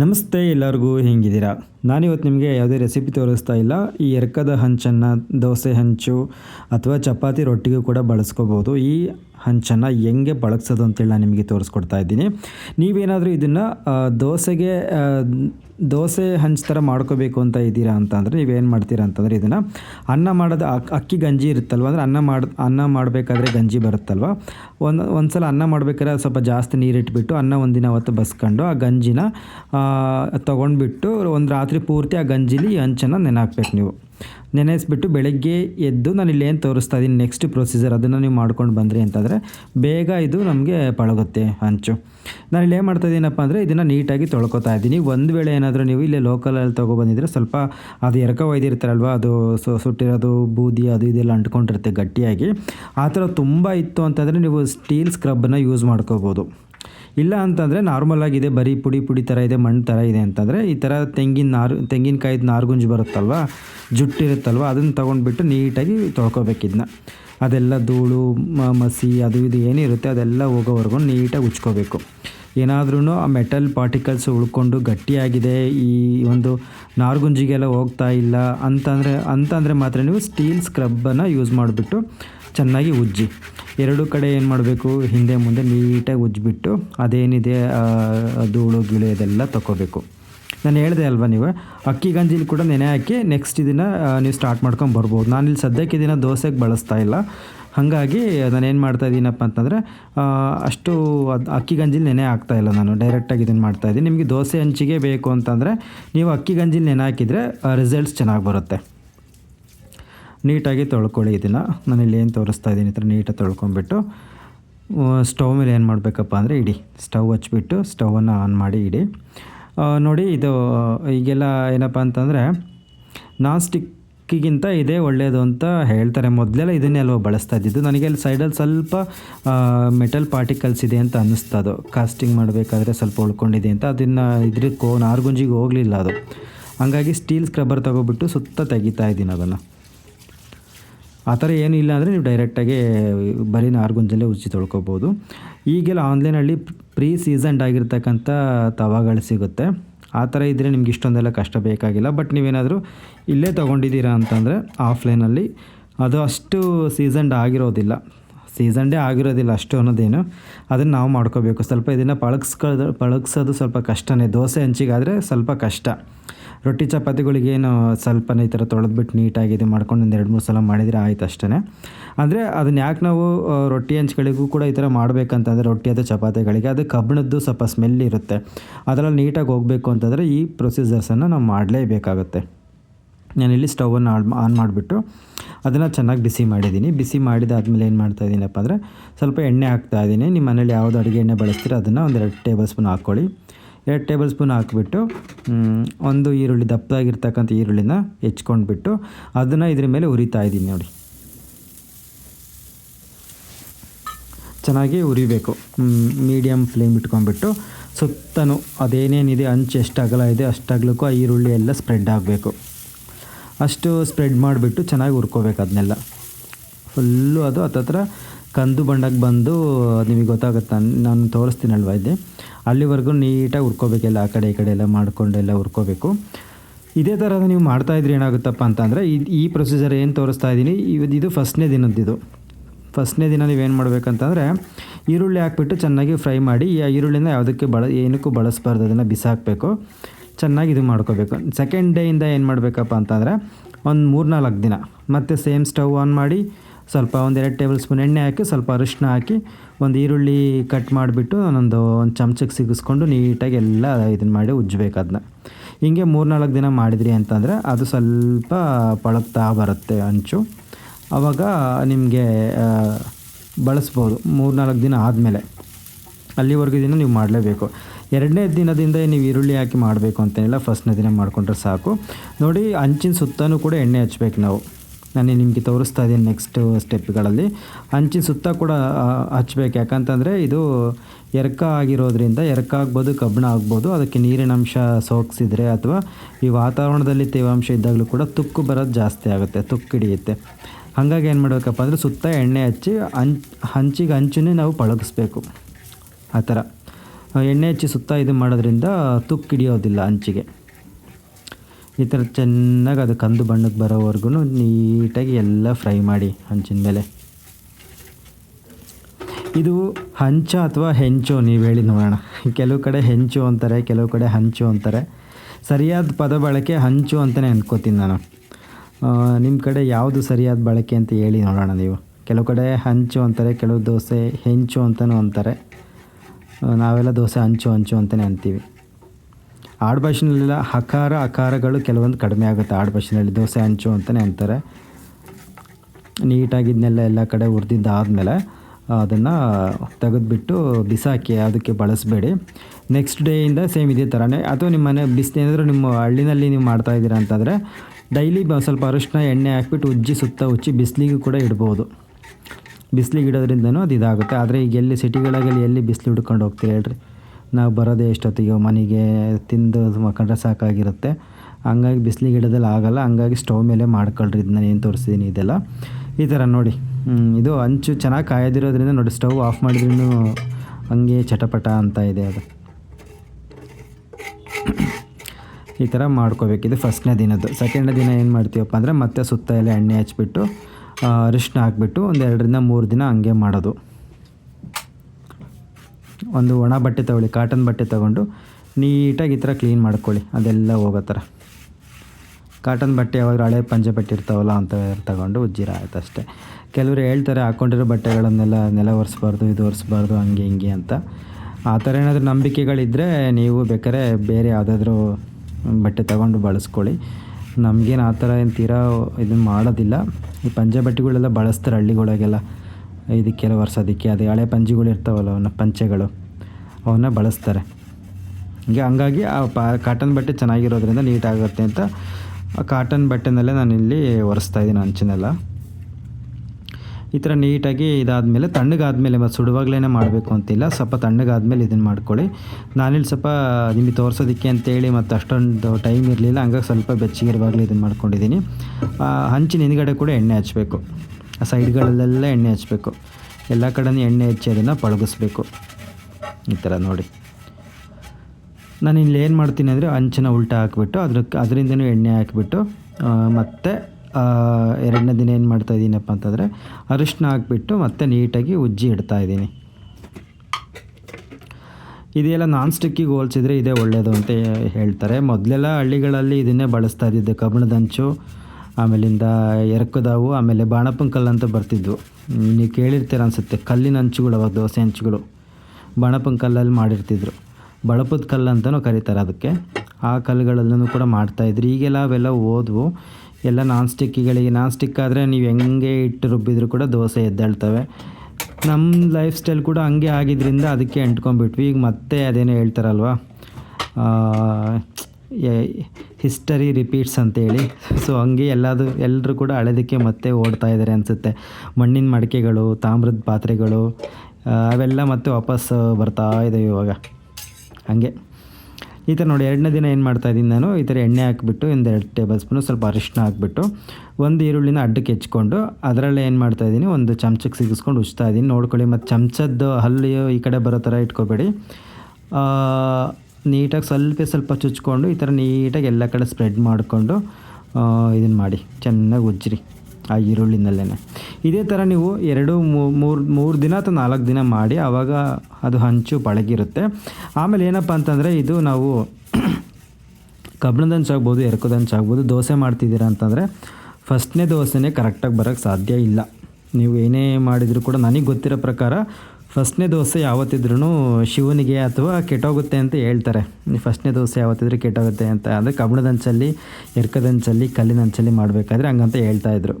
ನಮಸ್ತೆ ಎಲ್ಲರಿಗೂ ಹೆಂಗಿದ್ದೀರಾ? ನಾನಿವತ್ತು ನಿಮಗೆ ಯಾವುದೇ ರೆಸಿಪಿ ತೋರಿಸ್ತಾ ಇಲ್ಲ. ಈ ಎರ್ಕದ ಹಂಚನ್ನು, ದೋಸೆ ಹಂಚು ಅಥವಾ ಚಪಾತಿ ರೊಟ್ಟಿಗೂ ಕೂಡ ಬಳಸ್ಕೋಬೋದು. ಈ ಹಂಚನ್ನು ಹೆಂಗೆ ಬಳಗ್ಸೋದು ಅಂತೇಳಿ ನಾನು ನಿಮಗೆ ತೋರಿಸ್ಕೊಡ್ತಾ ಇದ್ದೀನಿ. ನೀವೇನಾದರೂ ಇದನ್ನು ದೋಸೆಗೆ ದೋಸೆ ಹಂಚ್ ಥರ ಮಾಡ್ಕೋಬೇಕು ಅಂತ ಇದ್ದೀರಾ ಅಂತಂದರೆ ನೀವೇನು ಮಾಡ್ತೀರಾ ಅಂತಂದರೆ ಇದನ್ನು ಅನ್ನ ಮಾಡೋದು ಅಕ್- ಅಕ್ಕಿ ಗಂಜಿ ಇರುತ್ತಲ್ವ, ಅಂದರೆ ಅನ್ನ ಮಾಡಿ, ಅನ್ನ ಮಾಡಬೇಕಾದ್ರೆ ಗಂಜಿ ಬರುತ್ತಲ್ವ? ಒಂದು ಒಂದು ಸಲ ಅನ್ನ ಮಾಡಬೇಕಾದ್ರೆ ಸ್ವಲ್ಪ ಜಾಸ್ತಿ ನೀರಿಟ್ಬಿಟ್ಟು ಅನ್ನ ಒಂದಿನ ಅವತ್ತು ಬಸ್ಕೊಂಡು ಆ ಗಂಜಿನ ತೊಗೊಂಡ್ಬಿಟ್ಟು ಒಂದು ರಾತ್ರಿ ಪೂರ್ತಿ ಆ ಗಂಜಿಲಿ ಹಂಚನ್ನು ನೆನೆ ಹಾಕ್ಬೇಕು ನೀವು. ನೆನೆಸ್ಬಿಟ್ಟು ಬೆಳಗ್ಗೆ ಎದ್ದು ನಾನು ಇಲ್ಲಿ ಏನು ತೋರಿಸ್ತಾ ಇದ್ದೀನಿ ನೆಕ್ಸ್ಟ್ ಪ್ರೊಸೀಜರ್ ಅದನ್ನು ನೀವು ಮಾಡ್ಕೊಂಡು ಬಂದ್ರಿ ಅಂತಂದರೆ ಬೇಗ ಇದು ನಮಗೆ ಪಳಗುತ್ತೆ ಹಂಚು ನಾನು ಇಲ್ಲಿ ಏನು ಮಾಡ್ತಾ ಇದ್ದೀನಪ್ಪ ಅಂದರೆ ಇದನ್ನು ನೀಟಾಗಿ ತೊಳ್ಕೊತಾ ಇದ್ದೀನಿ. ಒಂದು ವೇಳೆ ಏನಾದರೂ ನೀವು ಇಲ್ಲೇ ಲೋಕಲಲ್ಲಿ ತೊಗೊಬಂದಿದ್ರೆ ಸ್ವಲ್ಪ ಅದು ಎರಕ ಒಯ್ದಿರ್ತಾರಲ್ವ ಅದು ಸುಟ್ಟಿರೋದು, ಬೂದಿ ಅದು ಇದೆಲ್ಲ ಅಂಟ್ಕೊಂಡಿರುತ್ತೆ ಗಟ್ಟಿಯಾಗಿ. ಆ ಥರ ತುಂಬ ಇತ್ತು ಅಂತಂದರೆ ನೀವು ಸ್ಟೀಲ್ ಸ್ಕ್ರಬ್ಬನ್ನು ಯೂಸ್ ಮಾಡ್ಕೋಬೋದು. ಇಲ್ಲ ಅಂತಂದರೆ ನಾರ್ಮಲ್ ಆಗಿದೆ ಬರೀ ಪುಡಿ ಪುಡಿ ಥರ ಇದೆ, ಮಣ್ಣು ಥರ ಇದೆ ಅಂತಂದರೆ ಈ ಥರ ತೆಂಗಿನ ನಾರು ತೆಂಗಿನಕಾಯಿದ ನಾರ್ಗುಂಜ್ ಬರುತ್ತಲ್ವ ಜುಟ್ಟಿರುತ್ತಲ್ವ ಅದನ್ನು ತೊಗೊಂಡ್ಬಿಟ್ಟು ನೀಟಾಗಿ ತೊಳ್ಕೊಬೇಕು ಇದನ್ನ ಅದೆಲ್ಲ ಧೂಳು ಮಸಿ, ಅದು ಇದು ಏನಿರುತ್ತೆ ಅದೆಲ್ಲ ಹೋಗೋವರೆಗೂ ನೀಟಾಗಿ ಉಚ್ಕೋಬೇಕು ಏನಾದ್ರೂ ಆ ಮೆಟಲ್ ಪಾರ್ಟಿಕಲ್ಸ್ ಉಳ್ಕೊಂಡು ಗಟ್ಟಿಯಾಗಿದೆ, ಈ ಒಂದು ನಾರ್ಗುಂಜಿಗೆಲ್ಲ ಹೋಗ್ತಾ ಇಲ್ಲ ಅಂತಂದರೆ ಅಂತಂದರೆ ಮಾತ್ರ ನೀವು ಸ್ಟೀಲ್ ಸ್ಕ್ರಬ್ಬನ್ನು ಯೂಸ್ ಮಾಡಿಬಿಟ್ಟು ಚೆನ್ನಾಗಿ ಉಜ್ಜಿ. ಎರಡು ಕಡೆ ಏನು ಮಾಡಬೇಕು? ಹಿಂದೆ, ಮುಂದೆ ನೀಟಾಗಿ ಉಜ್ಜಿಬಿಟ್ಟು ಅದೇನಿದೆ ಧೂಳು ಗಿಳು ಇದೆಲ್ಲ ತಗೋಬೇಕು ನಾನು ಹೇಳಿದೆ ಅಲ್ವಾ ನೀವು? ಅಕ್ಕಿ, ಗಂಜಿಲಿ ಕೂಡ ನೆನೆ ಹಾಕಿ ನೆಕ್ಸ್ಟ್ ಇದನ್ನು ನೀವು ಸ್ಟಾರ್ಟ್ ಮಾಡ್ಕೊಂಡು ಬರ್ಬೋದು. ನಾನಿಲ್ಲಿ ಸದ್ಯಕ್ಕೆ ಇದನ್ನು ದೋಸೆಗೆ ಬಳಸ್ತಾ ಇಲ್ಲ. ಹಾಗಾಗಿ ನಾನು ಏನು ಮಾಡ್ತಾ ಇದ್ದೀನಪ್ಪ ಅಂತಂದರೆ ಅಷ್ಟು ಅದು ಅಕ್ಕಿ, ಗಂಜಿಲಿ ನೆನೆ ಹಾಕ್ತಾ ಇಲ್ಲ ನಾನು. ಡೈರೆಕ್ಟಾಗಿ ಇದನ್ನು ಮಾಡ್ತಾ ಇದ್ದೀನಿ ನಿಮಗೆ ದೋಸೆ ಹಂಚಿಗೆ ಬೇಕು ಅಂತಂದರೆ, ನೀವು ಅಕ್ಕಿ, ಗಂಜಿಲಿ ನೆನೆ ಹಾಕಿದರೆ ರಿಸಲ್ಟ್ಸ್ ಚೆನ್ನಾಗಿ ಬರುತ್ತೆ. ನೀಟಾಗಿ ತೊಳ್ಕೊಳ್ಳಿ ಇದನ್ನು. ನಾನು ಇಲ್ಲಿ ಏನು ತೋರಿಸ್ತಾ ಇದ್ದೀನಿ ಥರ ನೀಟಾಗಿ ತೊಳ್ಕೊಂಬಿಟ್ಟು ಸ್ಟವ್ ಮೇಲೆ ಏನು ಮಾಡಬೇಕಪ್ಪ ಅಂದರೆ ಇಡಿ. ಸ್ಟವ್ ಹಚ್ಚಿಬಿಟ್ಟು ಸ್ಟವನ್ನು ಆನ್ ಮಾಡಿ ಇಡಿ. ನೋಡಿ ಇದು ಈಗೆಲ್ಲ ಏನಪ್ಪ ಅಂತಂದರೆ ನಾನ್ ಸ್ಟಿಕ್ಕಿಗಿಂತ ಇದೇ ಒಳ್ಳೆಯದು ಅಂತ ಹೇಳ್ತಾರೆ. ಮೊದಲೆಲ್ಲ ಇದನ್ನೇ ಅಲ್ವಾ ಬಳಸ್ತಾ ಇದ್ದಿದ್ದು. ನನಗೆ ಅಲ್ಲಿ ಸೈಡಲ್ಲಿ ಸ್ವಲ್ಪ ಮೆಟಲ್ ಪಾರ್ಟಿಕಲ್ಸ್ ಇದೆ ಅಂತ ಅನ್ನಿಸ್ತಾ ಅದು. ಕಾಸ್ಟಿಂಗ್ ಮಾಡಬೇಕಾದ್ರೆ ಸ್ವಲ್ಪ ಉಳ್ಕೊಂಡಿದೆ ಅಂತ. ಅದನ್ನು ಇದ್ರ ಕೋ ನಾರ್ಗುಂಜಿಗೆ ಹೋಗಲಿಲ್ಲ ಅದು. ಹಂಗಾಗಿ ಸ್ಟೀಲ್ ಸ್ಕ್ರಬ್ಬರ್ ತೊಗೊಬಿಟ್ಟು ಸುತ್ತ ತೆಗಿತಾ ಇದ್ದೀನಿ ಅದನ್ನು. ಆ ಥರ ಏನೂ ಇಲ್ಲ ಅಂದರೆ ನೀವು ಡೈರೆಕ್ಟಾಗಿ ಬರೀ ನಾರ್ಗುಂಜಲ್ಲೇ ಉಜ್ಜಿ ತೊಳ್ಕೊಬೋದು. ಈಗೆಲ್ಲ ಆನ್ಲೈನಲ್ಲಿ ಪ್ರೀ ಸೀಸನ್ಡ್ ಆಗಿರ್ತಕ್ಕಂಥ ತವಾಗಳು ಸಿಗುತ್ತೆ. ಆ ಥರ ಇದ್ದರೆ ನಿಮ್ಗೆ ಇಷ್ಟೊಂದೆಲ್ಲ ಕಷ್ಟ ಬೇಕಾಗಿಲ್ಲ. ಬಟ್ ನೀವೇನಾದರೂ ಇಲ್ಲೇ ತೊಗೊಂಡಿದ್ದೀರಾ ಅಂತಂದರೆ ಆಫ್ಲೈನಲ್ಲಿ ಅದು ಅಷ್ಟು ಸೀಸನ್ಡ್ ಆಗಿರೋದಿಲ್ಲ. ಸೀಸನ್ಡೇ ಆಗಿರೋದಿಲ್ಲ ಅಷ್ಟು ಅನ್ನೋದೇನು. ಅದನ್ನು ನಾವು ಮಾಡ್ಕೋಬೇಕು. ಸ್ವಲ್ಪ ಇದನ್ನು ಪಳಗ್ಸ್ಕೊಳ್ಳೋದು ಪಳಗ್ಸೋದು ಸ್ವಲ್ಪ ಕಷ್ಟನೇ. ದೋಸೆ ಹಂಚಿಗಾದರೆ ಸ್ವಲ್ಪ ಕಷ್ಟ. ರೊಟ್ಟಿ ಚಪಾತಿಗಳಿಗೇನು ಸ್ವಲ್ಪನೇ ಈ ಥರ ತೊಳೆದ್ಬಿಟ್ಟು ನೀಟಾಗಿ ಇದು ಮಾಡ್ಕೊಂಡು ಒಂದು ಎರಡು ಮೂರು ಸಲ ಮಾಡಿದರೆ ಆಯ್ತು ಅಷ್ಟೇ ಅಂದರೆ ಅದನ್ನ ಯಾಕೆ ನಾವು ರೊಟ್ಟಿ ಹಂಚ್ಗಳಿಗೂ ಕೂಡ ಈ ಥರ ಮಾಡಬೇಕಂತಂದರೆ ರೊಟ್ಟಿ ಅಥವಾ ಚಪಾತಿಗಳಿಗೆ ಅದು ಕಬ್ಬಣದ್ದು ಸ್ವಲ್ಪ ಸ್ಮೆಲ್ ಇರುತ್ತೆ. ಅದರಲ್ಲಿ ನೀಟಾಗಿ ಹೋಗಬೇಕು ಅಂತಂದರೆ ಈ ಪ್ರೊಸೀಜರ್ಸನ್ನು ನಾವು ಮಾಡಲೇಬೇಕಾಗುತ್ತೆ. ನಾನಿಲ್ಲಿ ಸ್ಟವನ್ನು ಆನ್ ಆನ್ ಮಾಡಿಬಿಟ್ಟು ಅದನ್ನು ಚೆನ್ನಾಗಿ ಬಿಸಿ ಮಾಡಿದ್ದೀನಿ. ಬಿಸಿ ಮಾಡಿದಾದ್ಮೇಲೆ ಏನು ಮಾಡ್ತಾ ಇದ್ದೀನಪ್ಪ ಅಂದರೆ ಸ್ವಲ್ಪ ಎಣ್ಣೆ ಹಾಕ್ತಾ ಇದ್ದೀನಿ. ನಿಮ್ಮ ಮನೇಲಿ ಯಾವುದು ಅಡುಗೆ ಎಣ್ಣೆ ಬಳಸ್ತೀರೋ ಅದನ್ನು ಒಂದೆರಡು ಟೇಬಲ್ ಸ್ಪೂನ್ ಹಾಕ್ಕೊಳ್ಳಿ. ಎರಡು ಟೇಬಲ್ ಸ್ಪೂನ್ ಹಾಕಿಬಿಟ್ಟು ಒಂದು ಈರುಳ್ಳಿ, ದಪ್ಪದಾಗಿರ್ತಕ್ಕಂಥ ಈರುಳ್ಳಿನ ಹೆಚ್ಕೊಂಡ್ಬಿಟ್ಟು ಅದನ್ನು ಇದ್ರ ಮೇಲೆ ಉರಿತಾ ಇದ್ದೀನಿ ನೋಡಿ. ಚೆನ್ನಾಗಿ ಉರಿಬೇಕು ಮೀಡಿಯಮ್ ಫ್ಲೇಮ್ ಇಟ್ಕೊಂಡ್ಬಿಟ್ಟು ಸುತ್ತಲೂ ಅದೇನೇನಿದೆ, ಅಂಚು ಎಷ್ಟು ಅಗಲ ಇದೆ ಅಷ್ಟು ಅಗಲಕ್ಕೂ ಆ ಈರುಳ್ಳಿ ಎಲ್ಲ ಸ್ಪ್ರೆಡ್ ಆಗಬೇಕು. ಅಷ್ಟು ಸ್ಪ್ರೆಡ್ ಮಾಡಿಬಿಟ್ಟು ಚೆನ್ನಾಗಿ ಹುರ್ಕೋಬೇಕು ಅದನ್ನೆಲ್ಲ. ಫುಲ್ಲು ಅದು ಹತ್ತತ್ರ ಕಂದು ಬಣ್ಣಕ್ಕೆ ಬಂದು ನಿಮಗೆ ಗೊತ್ತಾಗುತ್ತೆ, ನಾನು- ತೋರಿಸ್ತೀನಲ್ವ ಇದೆ ಅಲ್ಲಿವರೆಗೂ ನೀಟಾಗಿ ಹುರ್ಕೋಬೇಕೆಲ್ಲ, ಆ ಕಡೆ ಈ ಕಡೆ ಎಲ್ಲ ಮಾಡ್ಕೊಂಡೆಲ್ಲ ಹುರ್ಕೋಬೇಕು. ಇದೇ ಥರದ ನೀವು ಮಾಡ್ತಾಯಿದ್ರೆ ಏನಾಗುತ್ತಪ್ಪ ಅಂತಂದರೆ ಇದು ಈ ಪ್ರೊಸೀಜರ್ ಏನು ತೋರಿಸ್ತಾ ಇದ್ದೀನಿ ಇದು ಇದು ಫಸ್ಟ್ನೇ ದಿನದ್ದಿದು ಫಸ್ಟ್ನೇ ದಿನ ನೀವೇನು ಮಾಡಬೇಕಂತಂದರೆ, ಈರುಳ್ಳಿ ಹಾಕ್ಬಿಟ್ಟು ಚೆನ್ನಾಗಿ ಫ್ರೈ ಮಾಡಿ, ಈ ಈರುಳ್ಳಿನ ಯಾವುದಕ್ಕೆ ಬಳ ಏನಕ್ಕೂ ಬಳಸಬಾರ್ದು, ಅದನ್ನು ಬಿಸಾಕಬೇಕು. ಚೆನ್ನಾಗಿ ಇದು ಮಾಡ್ಕೋಬೇಕು. ಸೆಕೆಂಡ್ ಡೇಯಿಂದ ಏನು ಮಾಡಬೇಕಪ್ಪ ಅಂತಂದರೆ, ಒಂದು ಮೂರ್ನಾಲ್ಕು ದಿನ. ಮತ್ತು ಸೇಮ್ ಸ್ಟವ್ ಆನ್ ಮಾಡಿ ಸ್ವಲ್ಪ ಒಂದೆರಡು ಟೇಬಲ್ ಸ್ಪೂನ್ ಎಣ್ಣೆ ಹಾಕಿ, ಸ್ವಲ್ಪ ಅರಿಶಿನ ಹಾಕಿ, ಒಂದು ಈರುಳ್ಳಿ ಕಟ್ ಮಾಡಿಬಿಟ್ಟು ಒಂದೊಂದು ಒಂದು ಚಮಚಕ್ಕೆ ಸಿಗಿಸ್ಕೊಂಡು ನೀಟಾಗಿ ಎಲ್ಲ ಇದನ್ನು ಮಾಡಿ ಉಜ್ಜಬೇಕು ಅದನ್ನ ಹಿಂಗೆ ಮೂರ್ನಾಲ್ಕು ದಿನ ಮಾಡಿದ್ರಿ ಅಂತಂದರೆ ಅದು ಸ್ವಲ್ಪ ಪಳಗ್ತಾ ಬರುತ್ತೆ ಅಂಚು. ಆವಾಗ ನಿಮಗೆ ಬಳಸ್ಬೋದು ಮೂರ್ನಾಲ್ಕು ದಿನ ಆದಮೇಲೆ. ಅಲ್ಲಿವರೆಗೂ ದಿನ ನೀವು ಮಾಡಲೇಬೇಕು. ಎರಡನೇ ದಿನದಿಂದ ನೀವು ಈರುಳ್ಳಿ ಹಾಕಿ ಮಾಡಬೇಕು ಅಂತೇನಿಲ್ಲ, ಫಸ್ಟ್ನೇ ದಿನ ಮಾಡಿಕೊಂಡ್ರೆ ಸಾಕು. ನೋಡಿ, ಅಂಚಿನ ಸುತ್ತಲೂ ಕೂಡ ಎಣ್ಣೆ ಹಚ್ಬೇಕು ನಾವು. ನಾನು ನಿಮಗೆ ತೋರಿಸ್ತಾ ಇದ್ದೀನಿ ನೆಕ್ಸ್ಟ್ ಸ್ಟೆಪ್ಗಳಲ್ಲಿ ಹಂಚಿನ ಸುತ್ತ ಕೂಡ ಹಚ್ಚಬೇಕು ಯಾಕಂತಂದರೆ ಇದು ಎರಕ ಆಗಿರೋದ್ರಿಂದ ಎರಕ ಆಗ್ಬೋದು, ಕಬ್ಬಿಣ ಆಗ್ಬೋದು. ಅದಕ್ಕೆ ನೀರಿನ ಅಂಶ ಸೋಕ್ಸಿದ್ರೆ ಅಥವಾ ಈ ವಾತಾವರಣದಲ್ಲಿ ತೇವಾಂಶ ಇದ್ದಾಗಲೂ ಕೂಡ ತುಕ್ಕು ಬರೋದು ಜಾಸ್ತಿ ಆಗುತ್ತೆ, ತುಕ್ಕು ಹಿಡಿಯುತ್ತೆ. ಹಾಗಾಗಿ ಏನು ಮಾಡಬೇಕಪ್ಪ ಅಂದರೆ ಸುತ್ತ ಎಣ್ಣೆ ಹಚ್ಚಿ ಹಂಚ್ ಹಂಚಿಗೆ ಹಂಚಿನೇ ನಾವು ಪಳಗಿಸ್ಬೇಕು. ಆ ಥರ. ಎಣ್ಣೆ ಹಚ್ಚಿ ಸುತ್ತ ಇದು ಮಾಡೋದ್ರಿಂದ ತುಕ್ಕು ಹಿಡಿಯೋದಿಲ್ಲ ಹಂಚಿಗೆ ಈ ಥರ ಚೆನ್ನಾಗಿ ಅದು ಕಂದು ಬಣ್ಣಕ್ಕೆ ಬರೋವರೆಗೂ ನೀಟಾಗಿ ಎಲ್ಲ ಫ್ರೈ ಮಾಡಿ ಹಂಚಿನ ಮೇಲೆ. ಇದು ಹಂಚ ಅಥವಾ ಹೆಂಚು ನೀವು ಹೇಳಿ ನೋಡೋಣ. ಕೆಲವು ಕಡೆ ಹೆಂಚು ಅಂತಾರೆ, ಕೆಲವು ಕಡೆ ಹಂಚು ಅಂತಾರೆ. ಸರಿಯಾದ ಪದ ಬಳಕೆ ಹಂಚು ಅಂತಲೇ ಅಂದ್ಕೋತೀನಿ ನಾನು. ನಿಮ್ಮ ಕಡೆ ಯಾವುದು ಸರಿಯಾದ ಬಳಕೆ ಅಂತ ಹೇಳಿ ನೋಡೋಣ ನೀವು. ಕೆಲವು ಕಡೆ ಹಂಚು ಅಂತಾರೆ, ಕೆಲವು ದೋಸೆ ಹೆಂಚು ಅಂತಲೂ ಅಂತಾರೆ. ನಾವೆಲ್ಲ ದೋಸೆ ಹಂಚು ಹಂಚು ಅಂತಲೇ ಅಂತೀವಿ. ಆಡು ಭಾಷೆನಲ್ಲೆಲ್ಲ, ಹಕಾರ, ಅಕಾರಗಳು ಕೆಲವೊಂದು ಕಡಿಮೆ ಆಗುತ್ತೆ ಆಡು ಭಾಷೆನಲ್ಲಿ. ದೋಸೆ ಹಂಚು ಅಂತಲೇ ಅಂತಾರೆ. ನೀಟಾಗಿದ್ನೆಲ್ಲ ಎಲ್ಲ ಕಡೆ ಹುರಿದಿದ್ದಾದಮೇಲೆ ಅದನ್ನು ತೆಗೆದುಬಿಟ್ಟು ಬಿಸಾಕಿ ಅದಕ್ಕೆ ಬಳಸಬೇಡಿ. ನೆಕ್ಸ್ಟ್ ಡೇಯಿಂದ ಸೇಮ್ ಇದೇ ಥರನೇ ಅಥವಾ ನಿಮ್ಮ ಮನೆ ಬಿಸಿಲೇನಾದರೂ ನಿಮ್ಮ ಹಳ್ಳಿನಲ್ಲಿ ನೀವು ಮಾಡ್ತಾ ಇದ್ದೀರಾ ಅಂತಂದರೆ ಡೈಲಿ ಸ್ವಲ್ಪ ಅರಿಶಿನ ಎಣ್ಣೆ ಹಾಕ್ಬಿಟ್ಟು ಉಜ್ಜಿ, ಸುತ್ತ ಉಜ್ಜಿ ಬಿಸಿಲಿಗೂ ಕೂಡ ಇಡ್ಬೋದು. ಬಿಸಿಲಿಗೆ ಇಡೋದ್ರಿಂದನೂ ಅದು ಇದಾಗುತ್ತೆ. ಆದರೆ ಈಗ ಎಲ್ಲಿ ಸಿಟಿಗಳಾಗಲಿ ಎಲ್ಲಿ ಬಿಸಿಲು ಹಿಡ್ಕೊಂಡು ಹೋಗ್ತೀರಿ ಹೇಳ್ರಿ. ನಾವು ಬರೋದೇ ಎಷ್ಟೊತ್ತಿಗೆ ಮನೆಗೆ ತಿಂದು ಮಕ್ಕಂಡ್ರೆ ಸಾಕಾಗಿರುತ್ತೆ. ಹಂಗಾಗಿ ಬಿಸಿಲಿಗೆ ಗಿಡದಲ್ಲಿ ಆಗಲ್ಲ. ಹಂಗಾಗಿ ಸ್ಟವ್ ಮೇಲೆ ಮಾಡ್ಕೊಳ್ರಿ. ಇದನ್ನ ಏನು ತೋರಿಸಿದ್ದೀನಿ ಇದೆಲ್ಲ. ಈ ಥರ ನೋಡಿ. ಇದು ಅಂಚು ಚೆನ್ನಾಗಿ ಕಾಯೋದಿರೋದ್ರಿಂದ ನೋಡಿ ಸ್ಟವ್ ಆಫ್ ಮಾಡಿದ್ರೂ ಹಂಗೆ ಚಟಪಟ ಅಂತ ಇದೆ ಅದು. ಈ ಥರ ಮಾಡ್ಕೋಬೇಕು. ಇದು ಫಸ್ಟ್ನೇ ದಿನದ್ದು. ಸೆಕೆಂಡ್ ದಿನ ಏನು ಮಾಡ್ತೀವಪ್ಪ ಅಂದರೆ ಮತ್ತೆ ಸುತ್ತ ಎಲ್ಲ ಎಣ್ಣೆ ಹಚ್ಬಿಟ್ಟು ಅರಿಶಿನ ಹಾಕ್ಬಿಟ್ಟು ಒಂದು ಎರಡರಿಂದ ಮೂರು ದಿನ ಹಂಗೆ ಮಾಡೋದು. ಒಂದು ಒಣ ಬಟ್ಟೆ ತಗೊಳ್ಳಿ ಕಾಟನ್ ಬಟ್ಟೆ ತಗೊಂಡು ನೀಟಾಗಿ ಈ ಥರ ಕ್ಲೀನ್ ಮಾಡ್ಕೊಳ್ಳಿ, ಅದೆಲ್ಲ ಹೋಗೋ ಥರ. ಕಾಟನ್ ಬಟ್ಟೆ ಯಾವಾಗ ಹಳೆ ಪಂಜೆ ಬಟ್ಟೆ ಇರ್ತಾವಲ್ಲ ಅಂತ ತಗೊಂಡು ಉಜ್ಜಿರ ಆಯ್ತು ಅಷ್ಟೇ. ಕೆಲವರು ಹೇಳ್ತಾರೆ ಹಾಕ್ಕೊಂಡಿರೋ ಬಟ್ಟೆಗಳನ್ನೆಲ್ಲ ನೆಲ ಒರೆಸ್ಬಾರ್ದು, ಇದು ಒರೆಸ್ಬಾರ್ದು, ಹಂಗೆ ಹಿಂಗೆ ಅಂತ. ಆ ಥರ ಏನಾದರೂ ನಂಬಿಕೆಗಳಿದ್ದರೆ ನೀವು ಬೇಕಾದ್ರೆ ಬೇರೆ ಯಾವುದಾದ್ರೂ ಬಟ್ಟೆ ತಗೊಂಡು ಬಳಸ್ಕೊಳ್ಳಿ. ನಮಗೇನು ಆ ಥರ ಏನು ತೀರಾ ಇದನ್ನು ಮಾಡೋದಿಲ್ಲ. ಈ ಪಂಜೆ ಬಟ್ಟೆಗಳೆಲ್ಲ ಬಳಸ್ತಾರೆ ಹಳ್ಳಿಗಳಿಗೆಲ್ಲ. ಇದಕ್ಕೆಲ್ಲ ಒರೆಸೋದಕ್ಕೆ ಅದು ಹಳೆ ಪಂಜಿಗಳು ಇರ್ತಾವಲ್ಲ ಅವನ್ನ ಪಂಚೆಗಳು, ಅವನ್ನ ಬಳಸ್ತಾರೆ. ಹೀಗೆ ಹಂಗಾಗಿ ಆ ಪಾ ಕಾಟನ್ ಬಟ್ಟೆ ಚೆನ್ನಾಗಿರೋದ್ರಿಂದ ನೀಟಾಗುತ್ತೆ ಅಂತ ಆ ಕಾಟನ್ ಬಟ್ಟೆನಲ್ಲೇ ನಾನು ಇಲ್ಲಿ ಒರೆಸ್ತಾ ಇದ್ದೀನಿ ಹಂಚಿನೆಲ್ಲ ಈ ಥರ ನೀಟಾಗಿ ಇದಾದಮೇಲೆ ತಣ್ಣಗಾದಮೇಲೆ ಮತ್ತು ಸುಡುವಾಗಲೇ ಮಾಡಬೇಕು ಅಂತಿಲ್ಲ. ಸ್ವಲ್ಪ ತಣ್ಣಗಾದಮೇಲೆ ಇದನ್ನು ಮಾಡ್ಕೊಳ್ಳಿ. ನಾನಿಲ್ಲಿ ಸ್ವಲ್ಪ ನಿಮಗೆ ತೋರಿಸೋದಕ್ಕೆ ಅಂತೇಳಿ ಮತ್ತು ಅಷ್ಟೊಂದು ಟೈಮ್ ಇರಲಿಲ್ಲ. ಹಂಗಾಗಿ ಸ್ವಲ್ಪ ಬೆಚ್ಚಗಿರುವಾಗಲೇ ಇದನ್ನು ಮಾಡ್ಕೊಂಡಿದ್ದೀನಿ. ಹಂಚಿನ ಹಿಂದ್ಗಡೆ ಕೂಡ ಎಣ್ಣೆ ಹಚ್ಚಬೇಕು ಆ ಸೈಡ್ಗಳಲ್ಲೆಲ್ಲ ಎಣ್ಣೆ ಹಚ್ಚಬೇಕು ಎಲ್ಲ ಕಡೆನೂ ಎಣ್ಣೆ ಹಚ್ಚಿ ಅದನ್ನು ಪಳಗಿಸ್ಬೇಕು. ಈ ಥರ ನೋಡಿ. ನಾನು ಇಲ್ಲಿ ಏನು ಮಾಡ್ತೀನಿ ಅಂದರೆ ಅಂಚನ ಉಲ್ಟಾ ಹಾಕ್ಬಿಟ್ಟು ಅದ್ರ ಅದರಿಂದನೂ ಎಣ್ಣೆ ಹಾಕಿಬಿಟ್ಟು ಮತ್ತು ಎರಡನೇ ದಿನ ಏನು ಮಾಡ್ತಾ ಇದ್ದೀನಪ್ಪ ಅಂತಂದರೆ ಅರಿಶಿನ ಹಾಕ್ಬಿಟ್ಟು ಮತ್ತೆ ನೀಟಾಗಿ ಉಜ್ಜಿ ಇಡ್ತಾ ಇದ್ದೀನಿ. ಇದೆಲ್ಲ ನಾನ್ ಸ್ಟಿಕ್ಕಿಗೆ ಹೋಲಿಸಿದ್ರೆ ಇದೇ ಒಳ್ಳೆಯದು ಅಂತ ಹೇಳ್ತಾರೆ. ಮೊದಲೆಲ್ಲ ಹಳ್ಳಿಗಳಲ್ಲಿ ಇದನ್ನೇ ಬಳಸ್ತಾ ಇದ್ದಿದ್ದು ಕಬ್ಬಿಣದ ಹಂಚು ಆಮೇಲಿಂದ ಎರಕದಾವು, ಆಮೇಲೆ ಬಾಣಪ್ಪನ ಕಲ್ಲು ಅಂತ ಬರ್ತಿದ್ವು. ನೀವು ಕೇಳಿರ್ತೀರ ಅನಿಸುತ್ತೆ. ಕಲ್ಲಿನ ಹಂಚುಗಳು ಅವಾಗ ದೋಸೆ ಹಂಚುಗಳು ಬಾಣಪ್ಪನ ಕಲ್ಲಲ್ಲಿ ಮಾಡಿರ್ತಿದ್ರು. ಬಳಪದ ಕಲ್ಲು ಅಂತಲೂ ಕರೀತಾರೆ ಅದಕ್ಕೆ. ಆ ಕಲ್ಲುಗಳಲ್ಲೂ ಕೂಡ ಮಾಡ್ತಾಯಿದ್ರು ಈಗೆಲ್ಲ ಅವೆಲ್ಲ ಓದ್ವು ಎಲ್ಲ ನಾನ್ ಸ್ಟಿಕ್ಕಿಗಳಿಗೆ ನಾನ್ ಸ್ಟಿಕ್ ಆದರೆ ನೀವು ಹೆಂಗೆ ಇಟ್ಟು ರುಬ್ಬಿದ್ರು ಕೂಡ ದೋಸೆ ಎದ್ದೇಳ್ತವೆ. ನಮ್ಮ ಲೈಫ್ ಸ್ಟೈಲ್ ಕೂಡ ಹಂಗೆ ಆಗಿದ್ದರಿಂದ ಅದಕ್ಕೆ ಅಂಟ್ಕೊಂಡ್ಬಿಟ್ವಿ ಈಗ ಮತ್ತೆ ಅದೇನೋ ಹೇಳ್ತಾರಲ್ವ? ಹಿಸ್ಟರಿ ರಿಪೀಟ್ಸ್ ಅಂತೇಳಿ. ಸೊ ಹಂಗೆ ಎಲ್ಲದು ಎಲ್ಲರೂ ಕೂಡ ಹಳೆದಕ್ಕೆ ಮತ್ತೆ ಓಡ್ತಾ ಇದ್ದಾರೆ ಅನಿಸುತ್ತೆ. ಮಣ್ಣಿನ ಮಡಿಕೆಗಳು, ತಾಮ್ರದ ಪಾತ್ರೆಗಳು ಅವೆಲ್ಲ ಮತ್ತೆ ವಾಪಸ್ ಬರ್ತಾ ಇದೆ ಇವಾಗ. ಹಾಗೆ. ಈ ಥರ ನೋಡಿ, ಎರಡನೇ ದಿನ ಏನು ಮಾಡ್ತಾ ಇದ್ದೀನಿ ನಾನು, ಈ ಥರ ಎಣ್ಣೆ ಹಾಕಿಬಿಟ್ಟು, ಒಂದು ಎರಡು ಟೇಬಲ್ ಸ್ಪೂನು ಸ್ವಲ್ಪ ಅರಿಶಿನ ಹಾಕ್ಬಿಟ್ಟು, ಒಂದು ಈರುಳ್ಳಿನ ಅಡ್ಡಕ್ಕೆ ಹೆಚ್ಕೊಂಡು, ಅದರಲ್ಲೇ ಏನು ಮಾಡ್ತಾ ಇದ್ದೀನಿ, ಒಂದು ಚಮಚಕ್ಕೆ ಸಿಗಿಸ್ಕೊಂಡು ಉಜ್ತಾ ಇದ್ದೀನಿ. ನೋಡ್ಕೊಳ್ಳಿ, ಮತ್ತು ಚಮಚದ್ದು ಹಲ್ಲು ಈ ಕಡೆ ಬರೋ ಥರ ಇಟ್ಕೋಬೇಡಿ. ನೀಟಾಗಿ ಸ್ವಲ್ಪ ಸ್ವಲ್ಪ ಚುಚ್ಕೊಂಡು ಈ ಥರ ನೀಟಾಗಿ ಎಲ್ಲ ಕಡೆ ಸ್ಪ್ರೆಡ್ ಮಾಡಿಕೊಂಡು ಇದನ್ನು ಮಾಡಿ. ಚೆನ್ನಾಗಿ ಉಜ್ಜಿರಿ ಆ ಈರುಳ್ಳಿನಲ್ಲೇ ಇದೇ ಥರ ನೀವು ಎರಡು ಮೂರು ಮೂರು ದಿನ ಅಥವಾ ನಾಲ್ಕು ದಿನ ಮಾಡಿ, ಆವಾಗ ಅದು ಹಂಚು ಪಳಗಿರುತ್ತೆ. ಆಮೇಲೆ ಏನಪ್ಪ ಅಂತಂದರೆ ಇದು ನಾವು ಕಬ್ಬಿಣದ ಹಂಚಾಗ್ಬೋದು ಎರ್ಕದ ಹಂಚು ದೋಸೆ ಮಾಡ್ತಿದ್ದೀರಾ ಅಂತಂದರೆ ಫಸ್ಟ್ನೇ ದೋಸೆನೇ ಕರೆಕ್ಟಾಗಿ ಬರೋಕ್ಕೆ ಸಾಧ್ಯ ಇಲ್ಲ. ನೀವು ಏನೇ ಮಾಡಿದರೂ ಕೂಡ ನನಗೆ ಗೊತ್ತಿರೋ ಪ್ರಕಾರ ಫಸ್ಟ್ನೇ ದೋಸೆ ಯಾವತ್ತಿದ್ರೂ ಶಿವನಿಗೆ ಅಥವಾ ಕೆಟ್ಟೋಗುತ್ತೆ ಅಂತ ಹೇಳ್ತಾರೆ. ಫಸ್ಟ್ನೇ ದೋಸೆ ಯಾವತ್ತಿದ್ರೂ ಕೆಟ್ಟೋಗುತ್ತೆ ಅಂತ. ಅಂದರೆ ಕಬಣದಂಚಲ್ಲಿ ಎರ್ಕದಂಚಲ್ಲಿ ಕಲ್ಲಿನಂಚಲ್ಲಿ ಮಾಡಬೇಕಾದ್ರೆ ಹಂಗಂತ ಹೇಳ್ತಾಯಿದ್ರು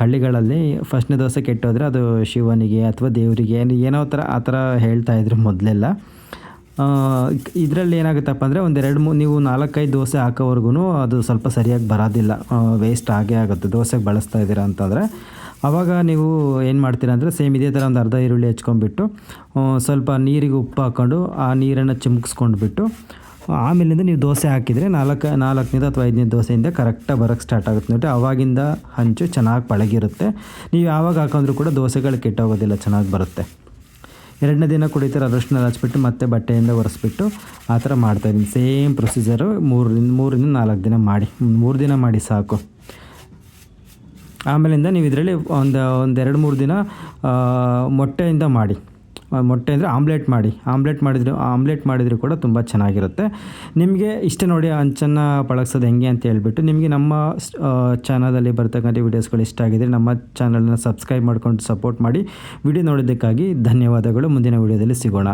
ಹಳ್ಳಿಗಳಲ್ಲಿ ಫಸ್ಟ್ನೇ ದೋಸೆ ಕೆಟ್ಟೋದ್ರೆ ಅದು ಶಿವನಿಗೆ ಅಥವಾ ದೇವರಿಗೆ ಏನೋ ಥರ ಆ ಥರ ಹೇಳ್ತಾಯಿದ್ರು ಮೊದಲೆಲ್ಲ. ಇದರಲ್ಲಿ ಏನಾಗುತ್ತಪ್ಪ ಅಂದರೆ ಒಂದೆರಡು ಮೂರು ನೀವು ನಾಲ್ಕೈದು ದೋಸೆ ಹಾಕೋವರೆಗೂ ಅದು ಸ್ವಲ್ಪ ಸರಿಯಾಗಿ ಬರೋದಿಲ್ಲ. ವೇಸ್ಟ್ ಆಗೇ ಆಗುತ್ತೆ. ದೋಸೆಗೆ ಬಳಸ್ತಾ ಇದ್ದೀರಾ ಅಂತಂದರೆ ಆವಾಗ ನೀವು ಏನು ಮಾಡ್ತೀರಾ ಅಂದರೆ ಸೇಮ್ ಇದೇ ಥರ ಒಂದು ಅರ್ಧ ಈರುಳ್ಳಿ ಹಚ್ಕೊಂಡ್ಬಿಟ್ಟು ಸ್ವಲ್ಪ ನೀರಿಗೆ ಉಪ್ಪು ಹಾಕ್ಕೊಂಡು ಆ ನೀರನ್ನು ಚಿಮುಕ್ಸ್ಕೊಂಡ್ಬಿಟ್ಟು ಆಮೇಲಿಂದ ನೀವು ದೋಸೆ ಹಾಕಿದರೆ ನಾಲ್ಕು, ನಾಲ್ಕನೇದು ಅಥವಾ ಐದನೇ ದೋಸೆಯಿಂದ ಕರೆಕ್ಟಾಗಿ ಬರೋಕ್ಕೆ ಸ್ಟಾರ್ಟ್ ಆಗುತ್ತೆ. ನೋಡಿ ಆವಾಗಿಂದ ಹಂಚು ಚೆನ್ನಾಗಿ ಪಳಗಿರುತ್ತೆ. ನೀವು ಯಾವಾಗ ಹಾಕೊಂಡ್ರೂ ಕೂಡ ದೋಸೆಗಳು ಕೆಟ್ಟೋಗೋದಿಲ್ಲ, ಚೆನ್ನಾಗಿ ಬರುತ್ತೆ. ಎರಡನೇ ದಿನ ಕುಡಿತಾರೆ ಅರಶಿನ ಹಚ್ಬಿಟ್ಟು ಮತ್ತೆ ಬಟ್ಟೆಯಿಂದ ಒರೆಸ್ಬಿಟ್ಟು ಆ ಥರ ಮಾಡ್ತಾಯಿದ್ದೀನಿ ಸೇಮ್ ಪ್ರೊಸೀಜರು ಮೂರರಿಂದ ಮೂರರಿಂದ ನಾಲ್ಕು ದಿನ ಮಾಡಿ, ಮೂರು ದಿನ ಮಾಡಿ ಸಾಕು. ಆಮೇಲಿಂದ ನೀವು ಇದರಲ್ಲಿ ಒಂದು ಒಂದು ಎರಡು, ಮೂರು ದಿನ ಮೊಟ್ಟೆಯಿಂದ ಮಾಡಿ. ಮೊಟ್ಟೆ ಅಂದರೆ ಆಮ್ಲೆಟ್ ಮಾಡಿ. ಆಮ್ಲೆಟ್ ಮಾಡಿದ್ರು, ಆಮ್ಲೆಟ್ ಮಾಡಿದರೂ ಕೂಡ ತುಂಬ ಚೆನ್ನಾಗಿರುತ್ತೆ. ನಿಮಗೆ ಇಷ್ಟ ನೋಡಿ ಅಂಚನ್ನ ಪಳಗಿಸೋದು ಹೆಂಗೆ ಅಂತ ಹೇಳ್ಬಿಟ್ಟು ನಿಮಗೆ ನಮ್ಮ ಚಾನಲಲ್ಲಿ ಬರ್ತಕ್ಕಂಥ ವೀಡಿಯೋಸ್ಗಳು ಇಷ್ಟ ಆಗಿದ್ರೆ ನಮ್ಮ ಚಾನಲನ್ನ ಸಬ್ಸ್ಕ್ರೈಬ್ ಮಾಡ್ಕೊಂಡು ಸಪೋರ್ಟ್ ಮಾಡಿ. ವಿಡಿಯೋ ನೋಡೋದಕ್ಕಾಗಿ ಧನ್ಯವಾದಗಳು. ಮುಂದಿನ ವಿಡಿಯೋದಲ್ಲಿ ಸಿಗೋಣ.